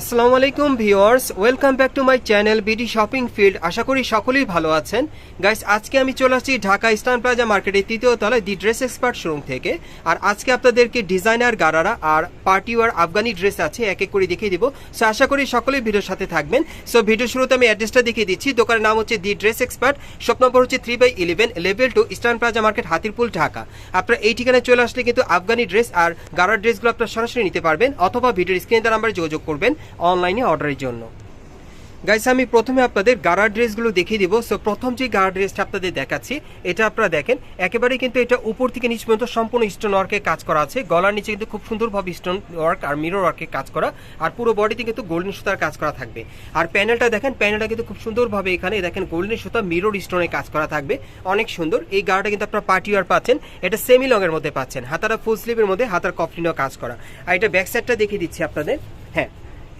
আসসালামু আলাইকুম viewers, welcome back to my channel BD shopping field. আশা করি সকলেই ভালো আছেন। গাইস, আজকে আমি চলে আসছি ঢাকা ইস্টার্ন প্লাজা মার্কেটের তৃতীয় তলায় দি ড্রেস এক্সপার্ট শোরুম থেকে। আর আজকে আপনাদেরকে ডিজাইনার গারারা আর পার্টি আফগানি ড্রেস আছে, এক এক করে দেখিয়ে দিব। সো, আশা করি সকলেই ভিডিওর সাথে থাকবেন। সো ভিডিও শুরুতে আমি অ্যাড্রেসটা দেখিয়ে দিচ্ছি। দোকানের নাম হচ্ছে the dress expert. Shop number হচ্ছে three by eleven, level two Eastern Plaza market, Hatirpool, Dhaka. আপনার এই ঠিকানায় চলে আসলে কিন্তু আফগানি ড্রেস আর গারার ড্রেসগুলো আপনার সরাসরি নিতে পারবেন। অথবা ভিডিওর স্ক্রিনে নাম্বারে যোগাযোগ করবেন। অনলাইনে অর্ডারের জন্য। গাইস আমি প্রথমে আপনাদের গাড়ার ড্রেসগুলো দেখিয়ে দিব। সো প্রথম যে গাড়া ড্রেসটা আপনাদের দেখাচ্ছি, এটা আপনারা দেখেন একেবারে কিন্তু এটা উপর থেকে নিচ পর্যন্ত সম্পূর্ণ স্টোন ওয়ার্কে কাজ করা আছে। গলার নিচে কিন্তু খুব সুন্দরভাবে স্টোন ওয়ার্ক আর মিরর ওয়ার্কে কাজ করা। আর পুরো বডিতে কিন্তু গোল্ডেন সুতার কাজ করা থাকবে। আর প্যানেলটা দেখেন প্যানেলটা কিন্তু খুব সুন্দরভাবে এখানে দেখেন গোল্ডেন সুতা মিরর স্টোনে কাজ করা থাকবে। অনেক সুন্দর। এই গাড়াটা কিন্তু আপনারা পার্টি ওয়ার পাচ্ছেন। এটা সেমি লংয়ের মধ্যে পাচ্ছেন। হাতারা ফুল স্লিভের মধ্যে, হাতার কফলিনও কাজ করা। আর এটা ব্যাক সাইডটা দেখিয়ে দিচ্ছি আপনাদের। হ্যাঁ।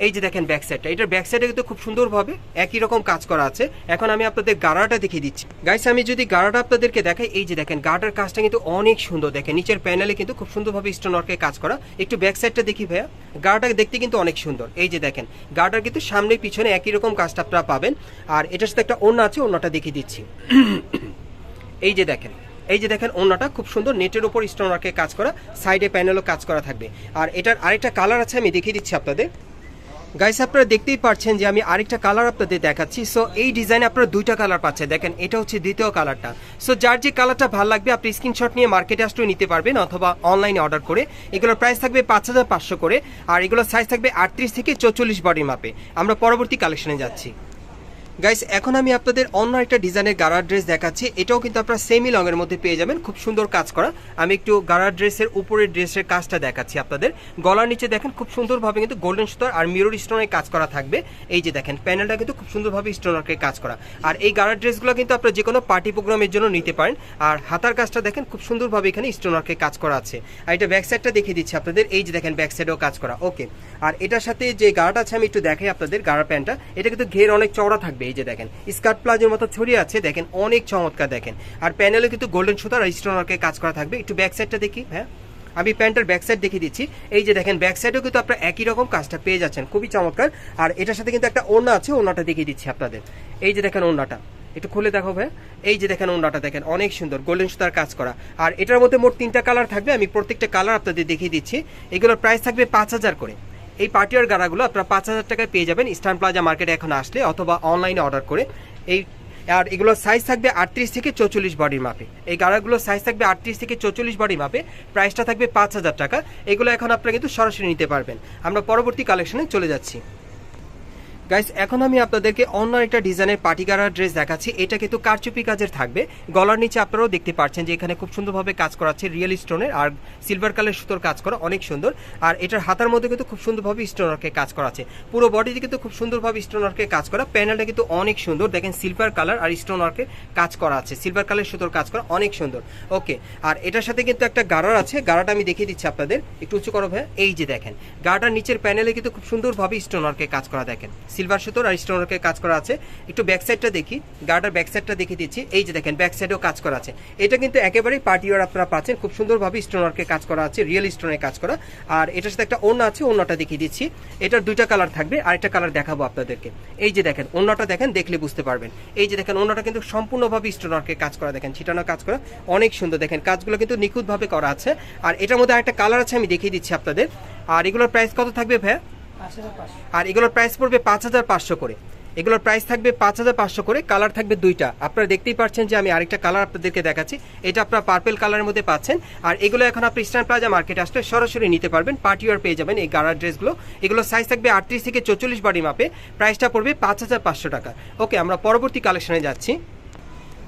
এই যে দেখেন ব্যাক সাইডটা এটার ব্যাক সাইডে কিন্তু খুব সুন্দরভাবে একই রকম কাজ করা আছে। এখন আমি আপনাদের গাড়াটা দেখিয়ে দিচ্ছি। গাইস আমি যদি গাড়াটা আপনাদেরকে দেখাই, এই যে দেখেন গাড়ার কাজটা কিন্তু অনেক সুন্দর। দেখেন, নিচের প্যানেলে কিন্তু খুব সুন্দরভাবে স্টোন ওয়ার্কে কাজ করা। একটু ব্যাক সাইডটা দেখি ভাইয়া। গাড়াটা দেখতে কিন্তু অনেক সুন্দর। এই যে দেখেন গাড়ার কিন্তু সামনে পিছনে একই রকম কাজটা আপনারা পাবেন। আর এটার সাথে একটা অন্য আছে অন্যটা দেখিয়ে দিচ্ছি। এই যে দেখেন, এই যে দেখেন অন্যটা খুব সুন্দর। নেটের উপর স্টোন ওয়ার্কে কাজ করা সাইডে প্যানেলও কাজ করা থাকবে। আর এটার আরেকটা কালার আছে, আমি দেখিয়ে দিচ্ছি আপনাদের। গাইস আপনারা দেখতেই পাচ্ছেন যে আমি আরেকটা কালার আপনাদের দেখাচ্ছি। সো এই ডিজাইনে আপনারা দুইটা কালার পাচ্ছেন। দেখেন, এটা হচ্ছে দ্বিতীয় কালারটা সো যার যে কালারটা ভালো লাগবে, আপনি স্ক্রিনশট নিয়ে মার্কেটে আসলে নিতে পারবেন অথবা অনলাইনে অর্ডার করে। এগুলোর প্রাইস থাকবে পাঁচ হাজার পাঁচশো করে, আর এগুলোর সাইজ থাকবে আটত্রিশ থেকে চৌচল্লিশ বডির মাপে আমরা পরবর্তী কালেকশনে যাচ্ছি। গাইস এখন আমি আপনাদের অন্য একটা ডিজাইনের গাড়ার ড্রেস দেখাচ্ছি। এটাও কিন্তু আপনারা সেমি লংয়ের মধ্যে পেয়ে যাবেন। খুব সুন্দর কাজ করা। আমি একটু গাড়ার ড্রেসের উপরের ড্রেসের কাজটা দেখাচ্ছি আপনাদের। গলার নিচে দেখেন, খুব সুন্দরভাবে কিন্তু গোল্ডেন সুতার আর মিরর স্টোনের কাজ করা থাকবে। এই যে দেখেন প্যানেলটা কিন্তু খুব সুন্দরভাবে স্টোনারকে কাজ করা। আর এই গাড়ার ড্রেসগুলো কিন্তু আপনারা যে কোনো পার্টি প্রোগ্রামের জন্য নিতে পারেন। আর হাতার কাজটা দেখেন, খুব সুন্দরভাবে এখানে স্টোনারকে কাজ করা আছে। আর এটা ব্যাক সাইডটা দেখিয়ে দিচ্ছি আপনাদের। এই যে দেখেন ব্যাক সাইডেও কাজ করা। ওকে আর এটার সাথে যে গাড়াটা আছে, আমি একটু দেখাই আপনাদের গাড়া প্যান্টটা এটা কিন্তু ঘের অনেক চওড়া থাকবে। এই যে দেখেন, স্কার্ট প্লাজোর মতো ছড়িয়ে আছে, দেখেন, অনেক চমৎকার দেখেন। আর প্যানেলে কিন্তু গোল্ডেন সুতার আর স্টোনারকে কাজ করা থাকবে। একটু ব্যাক সাইডটা দেখি হ্যাঁ? আমি প্যান্টের ব্যাক সাইড দেখিয়ে দিচ্ছি। এই যে দেখেন ব্যাক সাইডেও কিন্তু আপনারা একই রকম কাজটা পেয়ে যাচ্ছেন। খুবই চমৎকার। আর এটার সাথে কিন্তু একটা ওড়না আছে, ওড়নাটা দেখিয়ে দিচ্ছি আপনাদের। এই যে দেখেন ওড়নাটা, একটু খুলে দেখো, ভাই। এই যে দেখেন ওড়নাটা, দেখেন, অনেক সুন্দর গোল্ডেন সুতার কাজ করা। আর এটার মধ্যে মোট তিনটা কালার থাকবে, আমি প্রত্যেকটা কালার আপনাদের দেখিয়ে দিচ্ছি। এগুলোর প্রাইস থাকবে পাঁচ হাজার করে। এই পার্টিয়ার গাড়াগুলো আপনারা পাঁচ হাজার টাকায় পেয়ে যাবেন। ইস্টার্ন প্লাজা মার্কেটে এখন আসলে অথবা অনলাইনে অর্ডার করে। এই, আর এগুলোর সাইজ থাকবে আটত্রিশ থেকে চৌচল্লিশ বডির মাপে এই গাড়াগুলোর সাইজ থাকবে আটত্রিশ থেকে চৌচল্লিশ বডির মাপে প্রাইসটা থাকবে পাঁচ হাজার টাকা। এগুলো এখন আপনারা কিন্তু সরাসরি নিতে পারবেন। আমরা পরবর্তী কালেকশনে চলে যাচ্ছি। গাইস এখন আমি আপনাদেরকে অন্য একটা ডিজাইনের পাটিগারা ড্রেস দেখাচ্ছি। এটা কিন্তু কারচুপি কাজের থাকবে। গলার নিচে আপনারাও দেখতে পাচ্ছেন যে এখানে খুব সুন্দরভাবে কাজ করা আছে রিয়েল স্টোনের আর সিলভার কালার সুতোর কাজ করা অনেক সুন্দর। আর এটার হাতার মধ্যে কিন্তু খুব সুন্দরভাবে স্টোনারকে কাজ করা আছে পুরো বডিতে কিন্তু খুব সুন্দরভাবে স্টোনারকে কাজ করা। প্যানেলটা কিন্তু অনেক সুন্দর। দেখেন সিলভার কালার আর স্টোনারকে কাজ করা আছে। সিলভার কালার সুতোর কাজ করা অনেক সুন্দর। ওকে আর এটার সাথে কিন্তু একটা গাড়ার আছে। গাড়াটা আমি দেখিয়ে দিচ্ছি আপনাদের। একটু উঁচু করো ভাই এই যে দেখেন, গাড়াটার নিচের প্যানেলে কিন্তু খুব সুন্দরভাবে স্টোনারকে কাজ করা দেখেন। সিলভার সুতোর আর স্টোনারকে কাজ করা আছে। একটু ব্যাক সাইডটা দেখি। গার্ডার ব্যাক সাইডটা দেখিয়ে দিচ্ছি। এই যে দেখেন ব্যাক সাইডেও কাজ করা আছে। এটা কিন্তু একেবারেই পার্টি ওয়ার আপনারা পাচ্ছেন। খুব সুন্দরভাবে স্টোনারকে কাজ করা আছে, রিয়েল স্টোনের কাজ করা। আর এটার সাথে একটা অন্য আছে অন্যটা দেখিয়ে দিচ্ছি। এটার দুইটা কালার থাকবে। আর একটা কালার দেখাবো আপনাদেরকে। এই যে দেখেন অন্যটা দেখেন, দেখলে বুঝতে পারবেন। এই যে দেখেন অন্যটা কিন্তু সম্পূর্ণভাবে স্টোনারকে কাজ করা। দেখেন, ছিটানো কাজ করা। অনেক সুন্দর। দেখেন, কাজগুলো কিন্তু নিখুঁতভাবে করা আছে। আর এটার মধ্যে আরেকটা কালার আছে, আমি দেখিয়ে দিচ্ছি আপনাদের। আর এগুলোর প্রাইস কত থাকবে ভাইয়া? আর এগুলোর প্রাইস পড়বে পাঁচ হাজার পাঁচশো করে। এগুলোর প্রাইস থাকবে পাঁচ হাজার পাঁচশো করে কালার থাকবে দুইটা। আপনারা দেখতেই পাচ্ছেন যে আমি আরেকটা কালার আপনাদেরকে দেখাচ্ছি। এটা আপনারা পার্পেল কালারের মধ্যে পাচ্ছেন। আর এগুলো এখন আপনি ইস্টার্ন প্লাজা মার্কেটে আসলে সরাসরি নিতে পারবেন। পার্টি ওয়ার পেয়ে যাবেন এই গাড়ার ড্রেসগুলো এগুলো সাইজ থাকবে আটত্রিশ থেকে চল্লিশ বডি মাপে। প্রাইসটা পড়বে পাঁচ হাজার পাঁচশো টাকা। ওকে আমরা পরবর্তী কালেকশনে যাচ্ছি।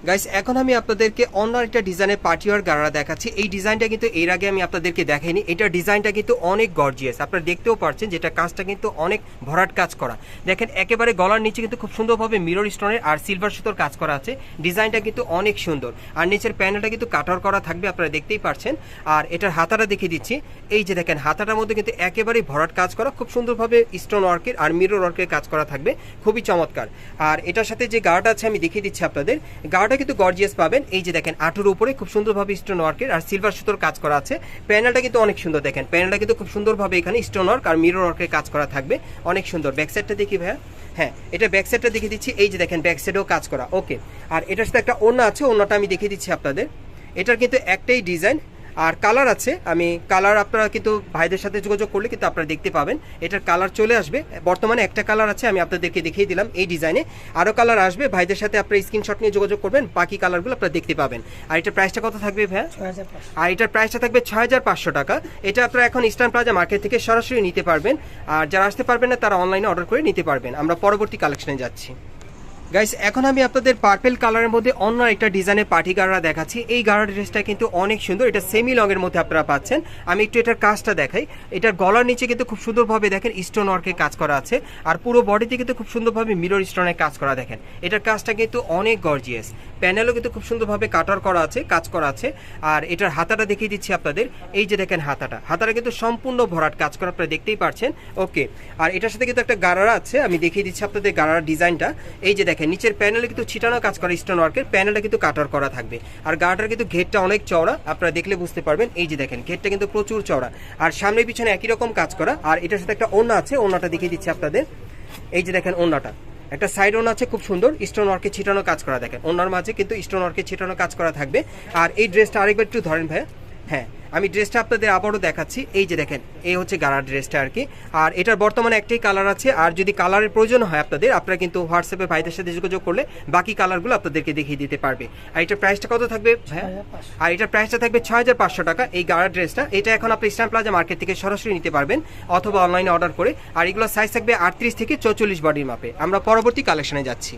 গাইস এখন আমি আপনাদেরকে অন্য একটা ডিজাইনের পার্টিওয়ার গাড়া দেখাচ্ছি। এই ডিজাইনটা কিন্তু এর আগে আমি আপনাদেরকে দেখাইনি। এটার ডিজাইনটা কিন্তু অনেক গর্জিয়াস আপনারা দেখতেও পারছেন যেটা কাজটা কিন্তু অনেক ভরাট কাজ করা। দেখেন, একেবারে গলার নিচে কিন্তু খুব সুন্দরভাবে মিরর স্টোনের আর সিলভার সুতোর কাজ করা আছে। ডিজাইনটা কিন্তু অনেক সুন্দর। আর নিচের প্যানেলটা কিন্তু কাটার করা থাকবে, আপনারা দেখতেই পারছেন। আর এটার হাতাটা দেখিয়ে দিচ্ছি। এই যে দেখেন, হাতাটার মধ্যে কিন্তু একেবারেই ভরাট কাজ করা, খুব সুন্দরভাবে স্টোন ওয়ার্কের আর মিরর ওয়ার্কের কাজ করা থাকবে। খুবই চমৎকার। আর এটার সাথে যে গার্ড আছে, আমি দেখিয়ে দিচ্ছি আপনাদের। গার্ড গাড়াটা কিন্তু গর্জিয়াস পাবেন। এই যে দেখেন, আঠুর উপরে খুব সুন্দরভাবে স্টোন ওয়ার্কের আর সিলভার সুতোর কাজ করা আছে। প্যানেলটা কিন্তু অনেক সুন্দর দেখেন। প্যানেলটা কিন্তু খুব সুন্দরভাবে এখানে স্টোন ওয়ার্ক আর মিরর ওয়ার্কের কাজ করা থাকবে। অনেক সুন্দর। ব্যাক সাইডটা দেখি ভাইয়া। হ্যাঁ এটা ব্যাক সাইডটা দেখিয়ে দিচ্ছি। এই যে দেখেন ব্যাক সাইডেও কাজ করা। ওকে আর এটার সাথে একটা অন্য আছে। অন্যটা আমি দেখিয়ে দিচ্ছি আপনাদের। এটার কিন্তু একটাই ডিজাইন আর কালার আছে আমি কালার আপনারা কিন্তু ভাইদের সাথে যোগাযোগ করলে কিন্তু আপনারা দেখতে পাবেন। এটার কালার চলে আসবে। বর্তমানে একটা কালার আছে আমি আপনাদেরকে দেখিয়ে দিলাম এই ডিজাইনে আরও কালার আসবে ভাইদের সাথে আপনারা স্ক্রিনশট নিয়ে যোগাযোগ করবেন বাকি কালারগুলো আপনারা দেখতে পাবেন। আর এটার প্রাইসটা কত থাকবে ভাইয়া? আর এটার প্রাইসটা থাকবে ছয় হাজার পাঁচশো টাকা। এটা আপনারা এখন ইস্টার্ন প্লাজা মার্কেট থেকে সরাসরি নিতে পারবেন। আর যারা আসতে পারবেন না তারা অনলাইনে অর্ডার করে নিতে পারবেন। আমরা পরবর্তী কালেকশনে যাচ্ছি। গাইস এখন আমি আপনাদের পার্পেল কালারের মধ্যে অন্য একটা ডিজাইনের পার্টি গাড়া দেখাচ্ছি। এই গাড়া ড্রেসটা কিন্তু অনেক সুন্দর, এটা সেমি লংয়ের মধ্যে আপনারা পাচ্ছেন। আমি একটু এটার কাজটা দেখাই। এটার গলার নিচে কিন্তু খুব সুন্দরভাবে দেখেন স্টোন ওয়ার্কের কাজ করা আছে। আর পুরো বডিতে কিন্তু খুব সুন্দরভাবে মিরর স্টোনের কাজ করা দেখেন। এটার কাজটা কিন্তু অনেক গর্জিয়াস প্যানেলও কিন্তু খুব সুন্দরভাবে কাটার করা আছে, কাজ করা আছে। আর এটার হাতাটা দেখিয়ে দিচ্ছি আপনাদের। এই যে দেখেন হাতাটা। হাতাটা কিন্তু সম্পূর্ণ ভরাট কাজ করা, আপনারা দেখতেই পারছেন। ওকে আর এটার সাথে কিন্তু একটা গারারা আছে। আমি দেখিয়ে দিচ্ছি আপনাদের গারার ডিজাইনটা এই যে দেখেন নিচের প্যানেলে কিন্তু ছিটানো কাজ করা স্টোন ওয়ার্কের প্যানেলটা কিন্তু কাটার করা থাকবে। আর গাটার কিন্তু ঘেরটা অনেক চওড়া, আপনারা দেখলে বুঝতে পারবেন। এই যে দেখেন, ঘেরটা কিন্তু প্রচুর চওড়া। আর সামনে পিছনে একই রকম কাজ করা, আর এটার সাথে একটা ওন্না আছে ওন্নাটা দেখিয়ে দিচ্ছি আপনাদের। এই যে দেখেন ওন্নাটা একটা সাইড ওন আছে, খুব সুন্দর স্টোন ওয়ার্কে ছিটানো কাজ করা দেখেন। ওনার মাঝে কিন্তু স্টোন ওয়ার্কে ছিটানো কাজ করা থাকবে। আর এই ড্রেসটা আরেকবার একটু ধরেন ভাই হ্যাঁ আমি ড্রেসটা আপনাদের আবারও দেখাচ্ছি। এই যে দেখেন এই হচ্ছে গাড়ার ড্রেসটা আর কি। আর এটার বর্তমানে একটাই কালার আছে। আর যদি কালারের প্রয়োজন হয় আপনাদের আপনারা কিন্তু হোয়াটসঅ্যাপে ভাইদের সাথে যোগাযোগ করলে বাকি কালারগুলো আপনাদেরকে দেখিয়ে দিতে পারবে। আর এটার প্রাইসটা কত থাকবে ভাইয়া? 6500 আর এটার প্রাইসটা থাকবে ছয় হাজার পাঁচশো টাকা। এই গাড়ার ড্রেসটা এটা এখন আপনি ইস্টার্ন প্লাজা মার্কেট থেকে সরাসরি নিতে পারবেন অথবা অনলাইনে অর্ডার করে। আর এগুলো সাইজ থাকবে আটত্রিশ থেকে চৌচল্লিশ বডির মাপে। আমরা পরবর্তী কালেকশনে যাচ্ছি।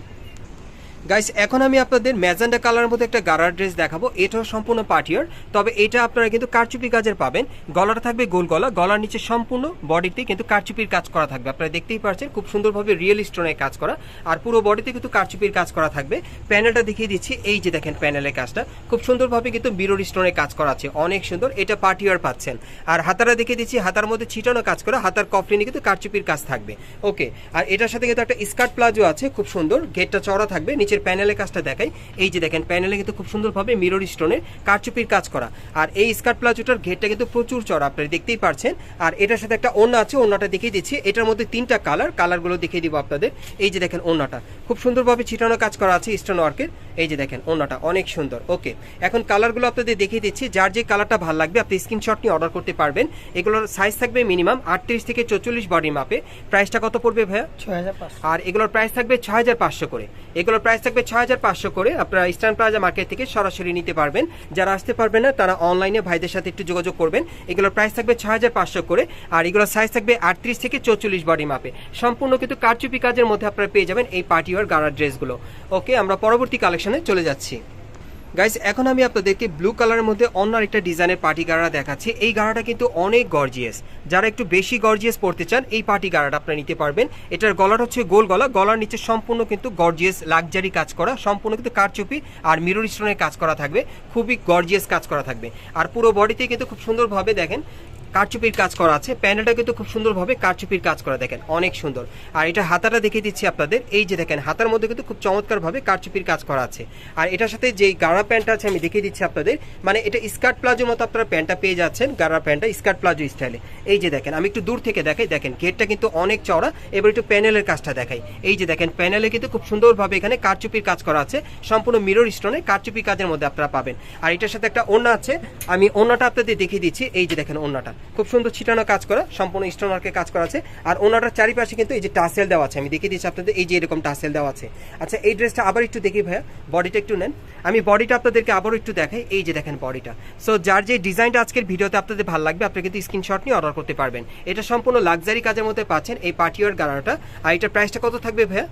গাইস এখন আমি আপনাদের ম্যাজেন্ডা কালারের মধ্যে একটা গারার ড্রেস দেখাবো। এটাও সম্পূর্ণ পার্টিয়ার তবে এটা আপনারা কিন্তু কারচুপি কাজের পাবেন। গলাটা থাকবে গোল গলা, গলার নিচে সম্পূর্ণ বডিতে কিন্তু কারচুপির কাজ করা থাকবে। আপনারা দেখতেই পাচ্ছেন, খুব সুন্দরভাবে রিয়েল স্টোনের কাজ করা। আর পুরো বডিতে কিন্তু কারচুপির কাজ করা থাকবে। প্যানেলটা দেখিয়ে দিচ্ছি, এই যে দেখেন প্যানেলের কাজটা। খুব সুন্দরভাবে কিন্তু মিরর স্টোনের কাজ করা আছে, অনেক সুন্দর। এটা পার্টিয়ার পাচ্ছেন। আর হাতারা দেখিয়ে দিচ্ছি, হাতার মধ্যে ছিটানো কাজ করা, হাতার কফলিনে কিন্তু কারচুপির কাজ থাকবে। ওকে আর এটার সাথে কিন্তু একটা স্কার্ট প্লাজো আছে, খুব সুন্দর। গেটটা চড়া থাকবে, নিচের প্যানেলের কাজটা দেখাই। এই যে দেখেন, প্যানেলে কিন্তু খুব সুন্দরভাবে মিরর স্টোনের কারচুপির কাজ করা। আর এই স্কার্ট প্লাজোটার ঘেরটা কিন্তু প্রচুর চড়া আপনারা দেখতেই পারছেন। আর এটার সাথে একটা ওনা আছে ওনাটা দেখিয়ে দিচ্ছি। এটার মধ্যে তিনটা কালার কালারগুলো দেখিয়ে দিব আপনাদের। এই যে দেখেন ওনাটা খুব সুন্দরভাবে ছিটানো কাজ করা আছে স্টোন ওয়ার্কের এই যে দেখেন ওন্নাটা অনেক সুন্দর। ওকে এখন কালারগুলো আপনাদের দেখিয়ে দিচ্ছি। যার যে কালারটা ভালো লাগবে আপনি স্ক্রিনশট নিয়ে অর্ডার করতে পারবেন। এগুলোর সাইজ থাকবে মিনিমাম আটত্রিশ থেকে চৌচল্লিশ বডি মাপে প্রাইসটা কত পড়বে ভাইয়া? আর এগুলোর প্রাইস থাকবে ছয় হাজার পাঁচশো করে। এগুলোর প্রাইস থাকবে ছয় হাজার পাঁচশো করে। আপনারা ইস্টার্ন প্লাজা মার্কেট থেকে সরাসরি নিতে পারবেন। যারা আসতে পারবেন না তারা অনলাইনে ভাইদের সাথে একটু যোগাযোগ করবেন। এগুলোর প্রাইস থাকবে ছয় হাজার পাঁচশো করে। আর এগুলোর সাইজ থাকবে আটত্রিশ থেকে চৌচল্লিশ বডি মাপে সম্পূর্ণ কিন্তু কারচুপি কাজের মধ্যে আপনারা পেয়ে যাবেন এই পার্টি ওয়ার গাড়ার ড্রেসগুলো ওকে আমরা পরবর্তী কালেকশনে চলে যাচ্ছি। গাইস এখন আমি আপনাদেরকে ব্লু কালারের মধ্যে অন্য একটা ডিজাইনের পার্টি গাড়া দেখাচ্ছি। এই গাড়াটা কিন্তু অনেক গর্জিয়াস যারা একটু বেশি গর্জিয়াস পড়তে চান, এই পার্টি গাড়াটা আপনারা নিতে পারবেন। এটার গলাটা হচ্ছে গোল গলা। গলার নিচে সম্পূর্ণ কিন্তু গর্জিয়াস লাক্সারি কাজ করা, সম্পূর্ণ কিন্তু কারচুপি আর মিরর স্টোনের কাজ করা থাকবে। খুবই গর্জিয়াস কাজ করা থাকবে। আর পুরো বডিতে কিন্তু খুব সুন্দরভাবে দেখেন কারচুপির কাজ করা আছে। প্যানেলটা কিন্তু খুব সুন্দরভাবে কারচুপির কাজ করা, দেখেন, অনেক সুন্দর। আর এটা হাতাটা দেখিয়ে দিচ্ছি আপনাদের। এই যে দেখেন, হাতার মধ্যে কিন্তু খুব চমৎকারভাবে কারচুপির কাজ করা আছে। আর এটার সাথে যেই গাড়া প্যান্টটা আছে, আমি দেখিয়ে দিচ্ছি আপনাদের। মানে এটা স্কার্ট প্লাজো মতো আপনারা প্যান্টটা পেয়ে যাচ্ছেন, গাড়া প্যান্টটা স্কার্ট প্লাজো স্টাইলে। এই যে দেখেন, আমি একটু দূর থেকে দেখাই। দেখেন, গেটটা কিন্তু অনেক চওড়া। এবার একটু প্যানেলের কাজটা দেখাই। এই যে দেখেন, প্যানেলে কিন্তু খুব সুন্দরভাবে এখানে কারচুপির কাজ করা আছে। সম্পূর্ণ মিরর স্টোনে কারচুপি কাজের মধ্যে আপনারা পাবেন। আর এটার সাথে একটা ওন্না আছে। আমি ওন্নাটা আপনাদের দেখিয়ে দিচ্ছি। এই যে দেখেন ওন্নাটা খুব সুন্দর ছিটানো কাজ করা সম্পূর্ণ স্টোন ওয়ার্কের কাজ করা আছে। আর ওনাটার চারিপাশে কিন্তু এই যে টাসেল দেওয়া আছে আমি দেখিয়ে দিচ্ছি আপনাদের এই যে এরকম টাসেল দেওয়া আছে। আচ্ছা এই ড্রেসটা আবার একটু দেখি ভাইয়া বডিটা একটু নেন। আমি বডিটা আপনাদেরকে আবারও একটু দেখাই এই যে দেখেন বডিটা সো যার যে ডিজাইনটা আজকের ভিডিওতে আপনাদের ভালো লাগবে আপনি কিন্তু স্ক্রিনশট নিয়ে অর্ডার করতে পারবেন। এটা সম্পূর্ণ লাক্সারি কাজের মধ্যে পাচ্ছেন এই পার্টিওয়ার গাড়াটা। আর এটার প্রাইসটা কত থাকবে ভাইয়া?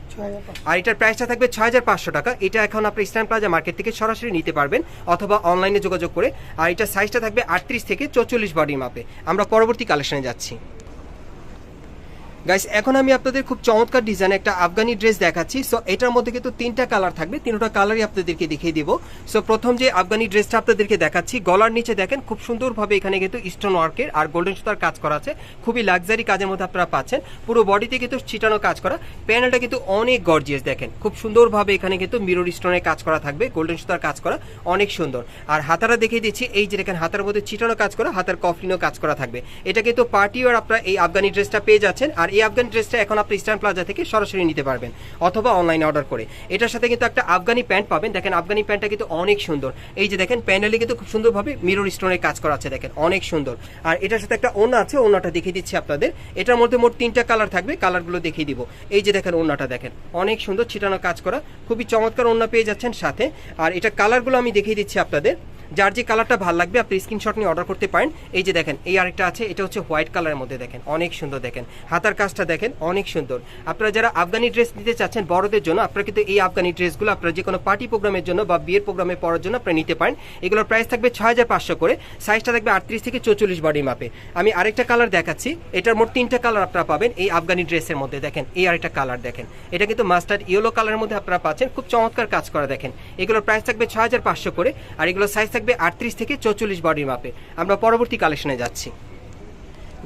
আর এটার প্রাইসটা থাকবে ছয় হাজার পাঁচশো টাকা। এটা এখন আপনি ইস্টার্ন প্লাজা মার্কেট থেকে সরাসরি নিতে পারবেন অথবা অনলাইনে যোগাযোগ করে। আর এটার সাইজটা থাকবে আটত্রিশ থেকে চৌচল্লিশ বডি মাপে আমরা পরবর্তী কালেকশনে যাচ্ছি। গাইস এখন আমি আপনাদের খুব চমৎকার ডিজাইন একটা আফগানি ড্রেস দেখাচ্ছি। সো এটার মধ্যে কিন্তু তিনটা কালার থাকবে। তিনটা কালারই আপনাদেরকে দেখিয়ে দিব। সো প্রথম যে আফগানি ড্রেসটা আপনাদেরকে দেখাচ্ছি, গলার নিচে দেখেন, খুব সুন্দরভাবে এখানে কিন্তু স্টোন ওয়ার্কের আর গোল্ডেন সুতার কাজ করা আছে। খুবই লাক্সারি কাজের মধ্যে আপনারা পাচ্ছেন। পুরো বডিতে কিন্তু ছিটানো কাজ করা। প্যানেলটা কিন্তু অনেক গর্জিয়াস দেখেন। খুব সুন্দরভাবে এখানে কিন্তু মিরর স্টোনের কাজ করা থাকবে গোল্ডেন সুতার কাজ করা। অনেক সুন্দর। আর হাতারা দেখিয়ে দিচ্ছি, এই যে দেখেন, হাতার মধ্যে ছিটানো কাজ করা, হাতার কফলিনও কাজ করা থাকবে। এটা কিন্তু পার্টি আর আপনারা এই আফগানি ড্রেসটা পেয়ে যাচ্ছেন। আর এই আফগানি ড্রেসটা এখন আপনি ইস্টার্ন প্লাজা থেকে সরাসরি নিতে পারবেন, অথবা অনলাইনে অর্ডার করে। এটার সাথে কিন্তু একটা আফগানি প্যান্ট পাবেন। দেখেন, আফগানি প্যান্টটা কিন্তু অনেক সুন্দর। এই যে দেখেন প্যানেলে কিন্তু খুব সুন্দরভাবে মিরর স্টোনের কাজ করা আছে, দেখেন, অনেক সুন্দর। আর এটার সাথে একটা ওনা আছে ওনাটা দেখিয়ে দিচ্ছি আপনাদের। এটার মধ্যে মোট তিনটা কালার থাকবে কালারগুলো দেখিয়ে দিব। এই যে দেখেন ওনাটা দেখেন, অনেক সুন্দর, ছিটানো কাজ করা। খুবই চমৎকার ওনা পেয়ে যাচ্ছেন সাথে। আর এটা কালারগুলো আমি দেখিয়ে দিচ্ছি আপনাদের। যার যে কালারটা ভালো লাগবে, আপনি স্ক্রিনশট নিয়ে অর্ডার করতে পারেন। এই যে দেখেন, এই আরেকটা আছে, এটা হচ্ছে হোয়াইট কালারের মধ্যে দেখেন, অনেক সুন্দর দেখেন। হাতার কাজটা দেখেন, অনেক সুন্দর। আপনারা যারা আফগানি ড্রেস নিতে চাচ্ছেন বড়দের জন্য, আপনারা কিন্তু এই আফগানি ড্রেসগুলো আপনারা যে কোনো পার্টি প্রোগ্রামের জন্য বা বিয়ের প্রোগ্রামে পড়ার জন্য আপনারা নিতে পারেন। এগুলোর প্রাইস থাকবে ছয় হাজার পাঁচশো করে সাইজটা থাকবে আটত্রিশ থেকে চৌচল্লিশ বডি মাপে আমি আরেকটা কালার দেখাচ্ছি, এটার মোট তিনটা কালার আপনারা পাবেন এই আফগানি ড্রেসের মধ্যে দেখেন, এই আরেকটা কালার দেখেন। এটা কিন্তু মাস্টার্ড ইয়েলো কালারের মধ্যে আপনারা পাচ্ছেন, খুব চমৎকার কাজ করা দেখেন। এগুলোর প্রাইস থাকবে ছয় হাজার পাঁচশো করে, আর এগুলোর সাইজ থাকবে আটত্রিশ থেকে চৌচল্লিশ বডির মাপে আমরা পরবর্তী কালেকশনে যাচ্ছি।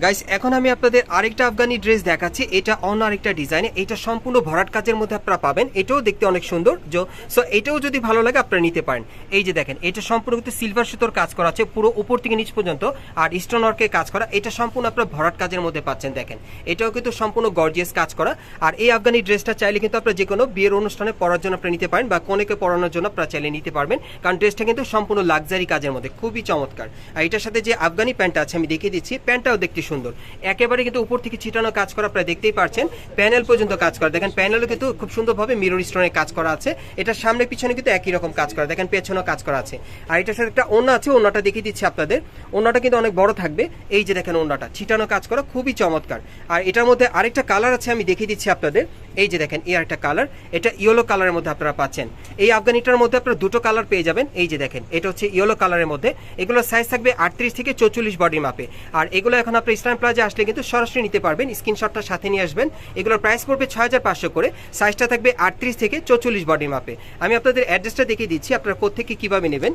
গাইস এখন আমি আপনাদের আরেকটা আফগানি ড্রেস দেখাচ্ছি। এটা অন্য আরেকটা ডিজাইনে এটা সম্পূর্ণ ভরাট কাজের মধ্যে আপনারা পাবেন। এটাও দেখতে অনেক সুন্দর যো সো এটাও যদি ভালো লাগে, আপনারা নিতে পারেন। এই যে দেখেন, এটা সম্পূর্ণ কিন্তু সিলভার সুতোর কাজ করা আছে, পুরো উপর থেকে নিচ পর্যন্ত। আর স্টোন ওয়ার্কের কাজ করা, এটা সম্পূর্ণ আপনারা ভরাট কাজের মধ্যে পাচ্ছেন, দেখেন। এটাও কিন্তু সম্পূর্ণ গর্জিয়াস কাজ করা। আর এই আফগানি ড্রেসটা চাইলে কিন্তু আপনারা যে কোনো বিয়ের অনুষ্ঠানে পরার জন্য আপনারা নিতে পারেন, বা কোনেকে পরানোর জন্য আপনারা চাইলে নিতে পারবেন। কারণ ড্রেসটা কিন্তু সম্পূর্ণ লাক্সারি কাজের মধ্যে, খুবই চমৎকার। আর এটার সাথে যে আফগানি প্যান্টটা আছে, আমি দেখিয়ে দিচ্ছি। প্যান্টটাও দেখতে সুন্দর। একেবারে কিন্তু উপর থেকে ছিটানো কাজ করা আপনারা দেখতেই পাচ্ছেন প্যানেল পর্যন্ত কাজ করা। দেখেন প্যানেলও কিন্তু খুব সুন্দরভাবে মিরর স্টোনের কাজ করা আছে। এটার সামনে পিছনে কিন্তু একই রকম কাজ করা। দেখেন পেছনেও কাজ করা আছে। আর এটার সাথে একটা ওনা আছে ওনাটা দেখিয়ে দিচ্ছি আপনাদের। ওনাটা কিন্তু অনেক বড় থাকবে। এই যে দেখেন ওনাটা ছিটানো কাজ করা খুবই চমৎকার। আর এটার মধ্যে আরেকটা কালার আছে, আমি দেখিয়ে দিচ্ছি আপনাদের। এই যে দেখেন, এই আরেকটা কালার এটা ইয়েলো কালারের মধ্যে আপনারা পাচ্ছেন। এই আফগানিটার মধ্যে আপনারা দুটো কালার পেয়ে যাবেন। এই যে দেখেন, এটা হচ্ছে ইয়েলো কালারের মধ্যে। এগুলোর সাইজ থাকবে আটত্রিশ থেকে চৌচল্লিশ বডি মাপে আর এগুলো এখন আপনি ইসলাম প্লাজা আসলে কিন্তু সরাসরি নিতে পারবেন স্ক্রিনশটটা সাথে নিয়ে আসবেন। এগুলোর প্রাইস পড়বে ছয় হাজার পাঁচশো করে সাইজটা থাকবে আটত্রিশ থেকে চৌচল্লিশ বডি মাপে আমি আপনাদের অ্যাড্রেসটা দেখিয়ে দিচ্ছি, আপনারা কোথেকে কীভাবে নেবেন।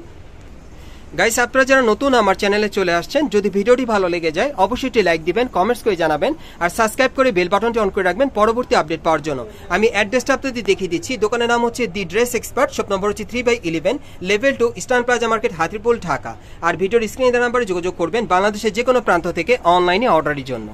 গাইস আপনারা যারা নতুন আমার চ্যানেলে চলে আসছেন, যদি ভিডিওটি ভালো লেগে যায়, অবশ্যই একটি লাইক দিবেন কমেন্টস করে জানাবেন, আর সাবস্ক্রাইব করে বেল বাটনটি অন করে রাখবেন পরবর্তী আপডেট পাওয়ার জন্য। আমি অ্যাড্রেসটা আপনাদের দেখিয়ে দিচ্ছি। দোকানের নাম হচ্ছে the dress expert shop number হচ্ছে three by eleven level two Eastern Plaza market Hatirpool, Dhaka. আর ভিডিওর স্ক্রিনে নাম্বারে যোগাযোগ করবেন বাংলাদেশের যে কোনো প্রান্ত থেকে অনলাইনে অর্ডারের জন্য।